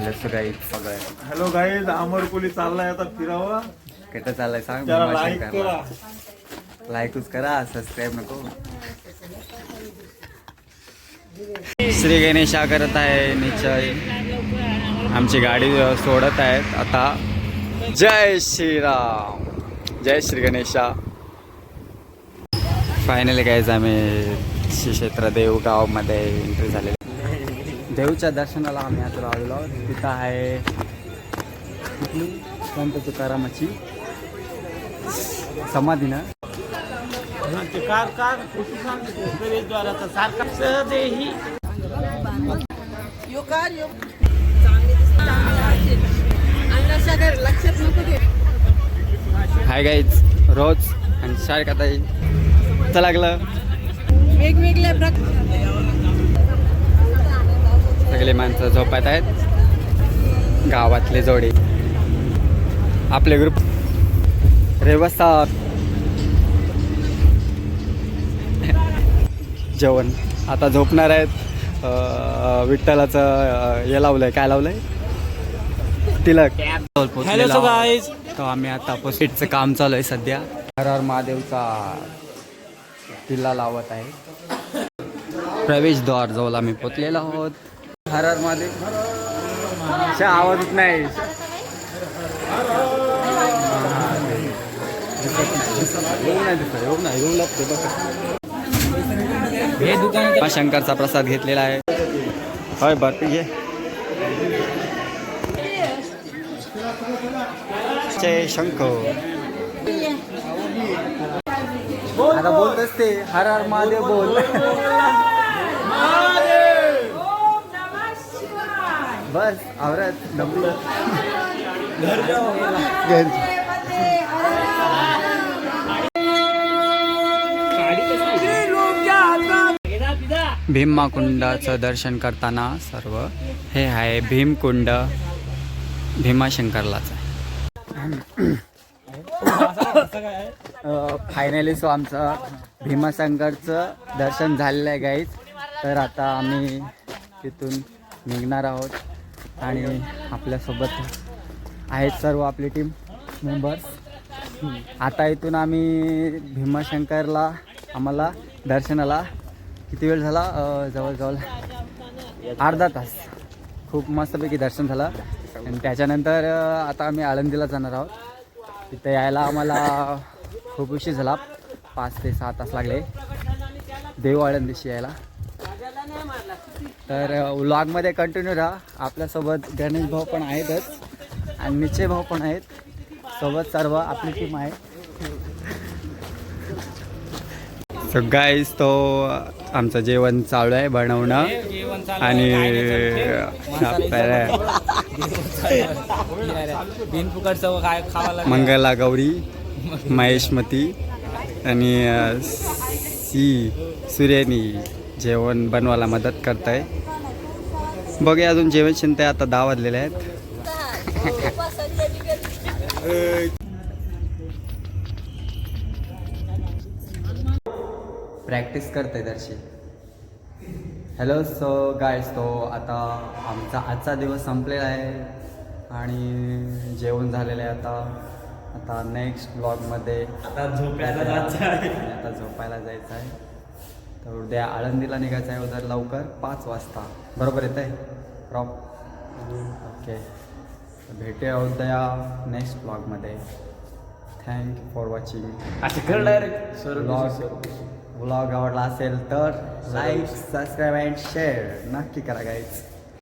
Hello सगळं hello guys अमरकोली चाललाय आता फिरावा. कुठं चाललंय सांग लाईक. करा. लाईकच करा सबस्क्राईब नको. श्री गणेशा करत आहे निश्चय. आमची गाडी सोडत आहेत. आता जय श्रीराम. जय श्री गणेशा. फायनली काहीच आम्ही श्री क्षेत्र देव गावमध्ये एंट्री झालेले. देवच्या दर्शनाला आम्ही आता आलेलो आहोत. तिथं आहे कुठली? संत तुकारामाची समाधी ना हाय गाईज रोज आणि सारखा ताई चला लागलं. वेगवेगळ्या प्रकार सगळे माणसं झोपत आहेत. गावातले जोडे. आपले ग्रुप रेवस्ता जेवण. आता झोपणार आहेत. विठ्ठलाचं हे लावलंय. काय लावलंय? तिलक. तो आम्ही आता पोस्टचं काम चालू आहे सध्या. हर हर महादेवचा किल्ला लावत आहे. प्रवेशद्वार जवळ आम्ही पोचलेलो आहोत. हर हर महादेव आवाजच नाही. येऊ नाही दिसत येऊ नाही येऊ हे दुकान शंकरचा प्रसाद घेतलेला आहे. होय बर्फी घे जय शंकर. आता बोलतच ते हर हर महादेव बोल. बस आवरत दमलं घरी. भीमा कुंडाचं दर्शन करताना सर्व हे आहे भीमकुंड भीमाशंकरलाच आहे. फायनली सो आमचं भीमाशंकरचं दर्शन झालेलं आहे गाईज तर आता आम्ही तिथून निघणार आहोत. आणि आपल्यासोबत आहेत सर्व आपली टीम मेंबर्स आता इथून आम्ही भीमाशंकरला आम्हाला दर्शनाला किती वेळ झाला? जवळजवळ अर्धा तास. खूप मस्तपैकी दर्शन झालं. आणि त्याच्यानंतर आता आम्ही आळंदीला जाणार आहोत. तिथे यायला आम्हाला खूप उशीर झाला. पाच ते सहा तास लागले देव आळंदीशी यायला. तर व्लॉगमध्ये कंटिन्यू राहा. आपल्यासोबत गणेश भाऊ पण आहेतच. आणि निश्चय भाऊ पण आहेत. सोबत सर्व आपली टीम आहे. सो गाईज तो आमचं जेवण चालू आहे बनवणं. आणि मंगला गौरी महेशमती आणि सी सुरेनी. जेवण बनवायला मदत करत आहे बघूया अजून जेवण शिंते आता दहा वाजलेले आहेत. प्रॅक्टिस करते दर्शी. हॅलो सो गायस तो आता आमचा आजचा दिवस संपलेला आहे. आणि जेवण झालेलं आहे आता. आता नेक्स्ट ब्लॉगमध्ये आता झोपायला जायचं आहे. आता झोपायला जायचं आहे. तर उद्या आळंदीला निघायचं आहे उद्या लवकर पाच वाजता. बरोबर येत आहे प्रॉप ओके. भेटूया उद्या नेक्स्ट ब्लॉगमध्ये थँक्यू फॉर वॉचिंग असं कर डायरेक्ट ब्लॉग ब्लॉग आवडला असेल तर लाईक सबस्क्राईब अँड शेअर नक्की करा गाईज